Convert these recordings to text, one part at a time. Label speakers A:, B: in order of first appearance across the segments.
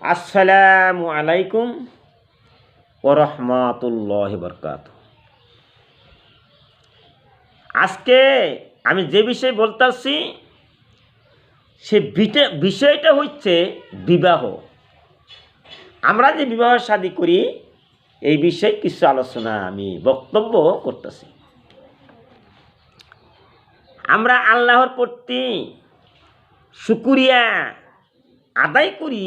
A: আসসালামু আলাইকুম ওরহমাতুল্লাহ বরকাত আজকে আমি যে বিষয়ে বলতেছি, সে বিষয়টা হচ্ছে বিবাহ। আমরা যে বিবাহ শাদী করি, এই বিষয়ে কিছু আলোচনা আমি বক্তব্য করতেছি। আমরা আল্লাহর প্রতি শুকুরিয়া আদায় করি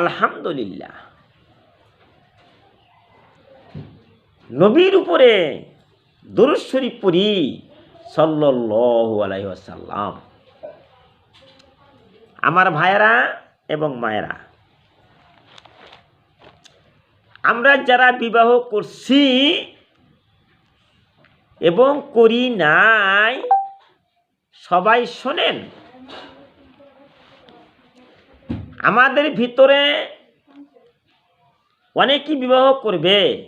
A: আলহামদুলিল্লাহ। নবীর উপরে দরুদ শরীফ পড়ি, সাল্লাল্লাহু আমার ভাইয়েরা এবং মায়েরা, আমরা যারা বিবাহ করছি এবং করি নাই, সবাই শোনেন আমাদের ভিতরে অনেকেই বিবাহ করবে।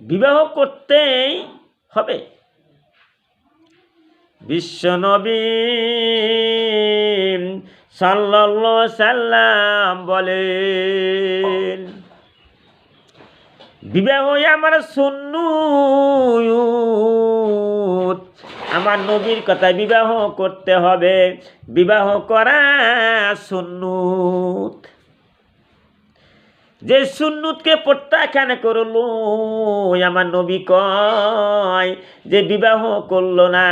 A: বিবাহ করতেই হবে। বিশ্বনবী সাল্লাল্লাহু সাল্লাম বলেন বিবাহ আমার সুন্নুত আমার নবীর কথা বিবাহ করতে হবে। বিবাহ করা সুন্নুত। যে সুন্নুতকে প্রত্যাখ্যান করল আমার নবী কয় যে বিবাহ করল না।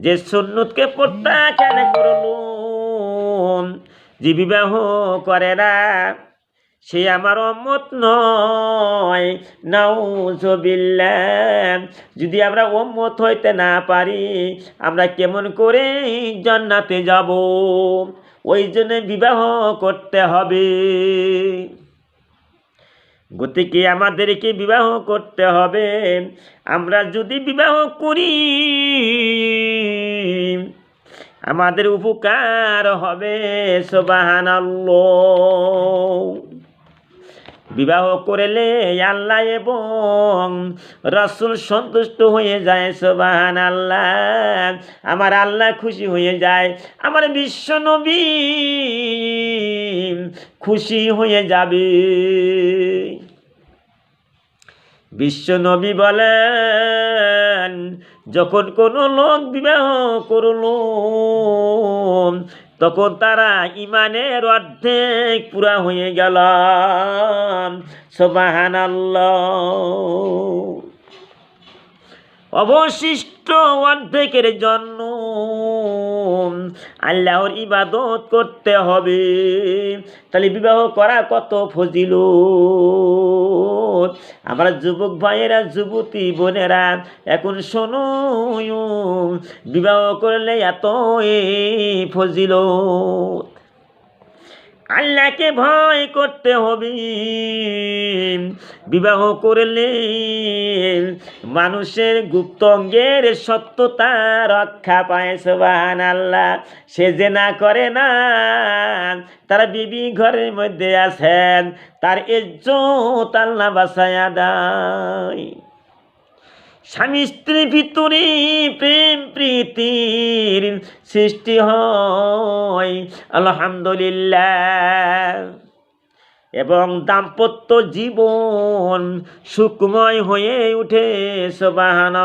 A: যে সুন্নুতকে প্রত্যাখ্যান করল, যে বিবাহ করে না। সে আমার অমত নয়। নাউজবিল্লাহ যদি আমরা অমত হইতে না পারি, আমরা কেমন করে জন্নাতে যাব? ওই জন্য বিবাহ করতে হবে। গতিকে আমাদেরকে বিবাহ করতে হবে। আমরা যদি বিবাহ করি, আমাদের উপকার হবে সোবাহান বিবাহ করলে আল্লাহ এবং রসুল সন্তুষ্ট হয়ে যায় সোবাহান আল্লাহ আমার আল্লাহ খুশি হয়ে যায়, আমার বিশ্ব নবী খুশি হয়ে যাবে। বিশ্ব নবী বলেন, যখন কোনো লোক বিবাহ করল তখন তারা ইমানের অর্ধেক পুরা হয়ে গেল সোবাহান অবশিষ্ট অর্ধেকের জন্য আল্লাহর ইবাদত করতে হবে। তাহলে বিবাহ করা কত ফজিল আমরা যুবক ভাইয়েরা, যুবতী বোনেরা, এখন শোনো, বিবাহ করলে এত ফজিল আল্লাহকে ভয় করতে হবে। বিবাহ করলে মানুষের গুপ্ত অঙ্গের সত্যতা রক্ষা পায় সোবাহান আল্লাহ সে যে না করে না। তারা বিবি ঘরের মধ্যে আছেন। তার ইজ্জত আল্লাহ বাসায়া দেয়। স্বামী স্ত্রীর ভিতরে প্রেম প্রীতির সৃষ্টি হয়। আলহামদুলিল্লাহ। এবং দাম্পত্য জীবন সুখময় হয়ে উঠে সবাহান